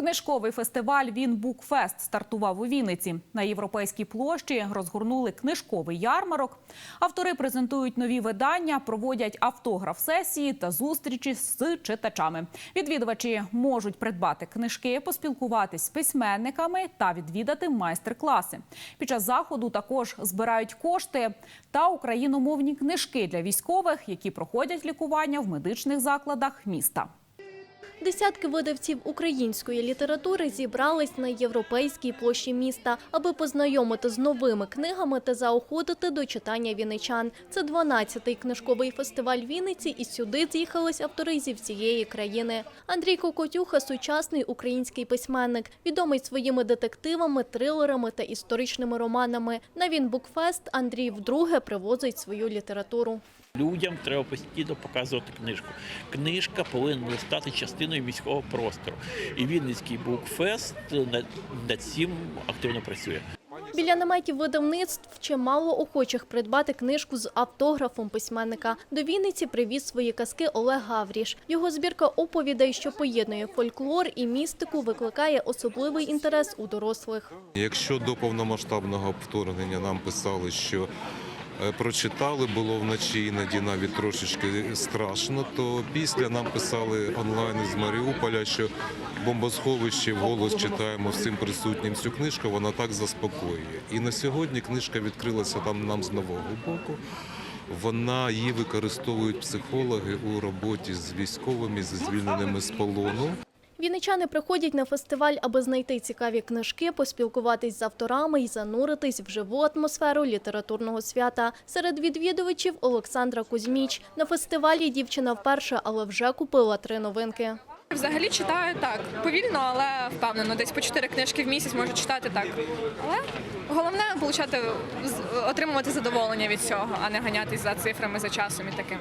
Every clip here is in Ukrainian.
Книжковий фестиваль Він Букфест стартував у Вінниці. На європейській площі розгорнули книжковий ярмарок. Автори презентують нові видання, проводять автограф-сесії та зустрічі з читачами. Відвідувачі можуть придбати книжки, поспілкуватись з письменниками та відвідати майстер-класи. Під час заходу також збирають кошти та україномовні книжки для військових, які проходять лікування в медичних закладах міста. Десятки видавців української літератури зібрались на європейській площі міста, аби познайомити з новими книгами та заохотити до читання вінничан. Це 12-й книжковий фестиваль Вінниці, і сюди з'їхались автори зі всієї країни. Андрій Кокотюха – сучасний український письменник, відомий своїми детективами, трилерами та історичними романами. На Вінбукфест Андрій вдруге привозить свою літературу. Людям треба постійно показувати книжку. Книжка повинна стати частиною міського простору. І Вінницький букфест над, над цим активно працює. Біля наметів видавництв чимало охочих придбати книжку з автографом письменника. До Вінниці привіз свої казки Олег Гавріш. Його збірка оповідей, що поєднує фольклор і містику, викликає особливий інтерес у дорослих. Якщо до повномасштабного вторгнення нам писали, що прочитали, було вночі іноді навіть трошечки страшно, то після нам писали онлайн із Маріуполя, що бомбосховище вголос читаємо всім присутнім цю книжку, вона так заспокоює. І на сьогодні книжка відкрилася там нам з нового боку. Вона її використовують психологи у роботі з військовими, зі звільненими з полону. Вінничани приходять на фестиваль, аби знайти цікаві книжки, поспілкуватись з авторами і зануритись в живу атмосферу літературного свята. Серед відвідувачів Олександра Кузьміч. На фестивалі дівчина вперше, але вже купила три новинки. Взагалі читаю так повільно, але впевнено. Десь по чотири книжки в місяць можу читати так. Але головне отримувати задоволення від цього, а не ганятись за цифрами, за часом і таким.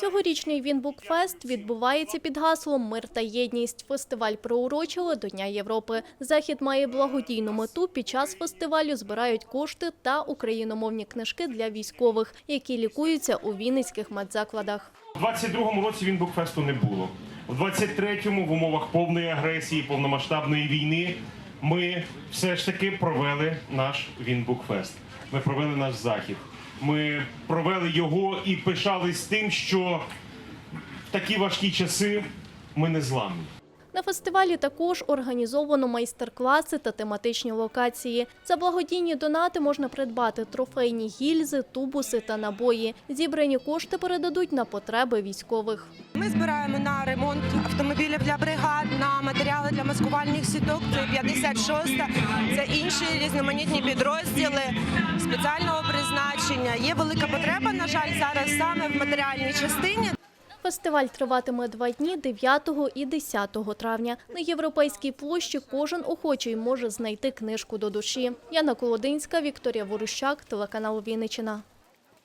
Цьогорічний Вінбукфест відбувається під гаслом Мир та єдність. Фестиваль проурочили до Дня Європи. Захід має благодійну мету. Під час фестивалю збирають кошти та україномовні книжки для військових, які лікуються у вінницьких медзакладах. У 22-му році він букфесту не було. У 23-му в умовах повної агресії, повномасштабної війни ми все ж таки провели наш Вінбукфест. Ми провели наш захід. Ми провели його і пишались тим, що в такі важкі часи ми не зламні. На фестивалі також організовано майстер-класи та тематичні локації. За благодійні донати можна придбати трофейні гільзи, тубуси та набої. Зібрані кошти передадуть на потреби військових. Ми збираємо на ремонт автомобілів для бригад, на матеріали для маскувальних сіток. Це 56-та, це інші різноманітні підрозділи спеціального призначення. Є велика потреба, на жаль, зараз саме в матеріальній частині. Фестиваль триватиме два дні 9 і 10 травня. На європейській площі кожен охочий може знайти книжку до душі. Яна Колодинська, Вікторія Ворущак, телеканал Вінниччина.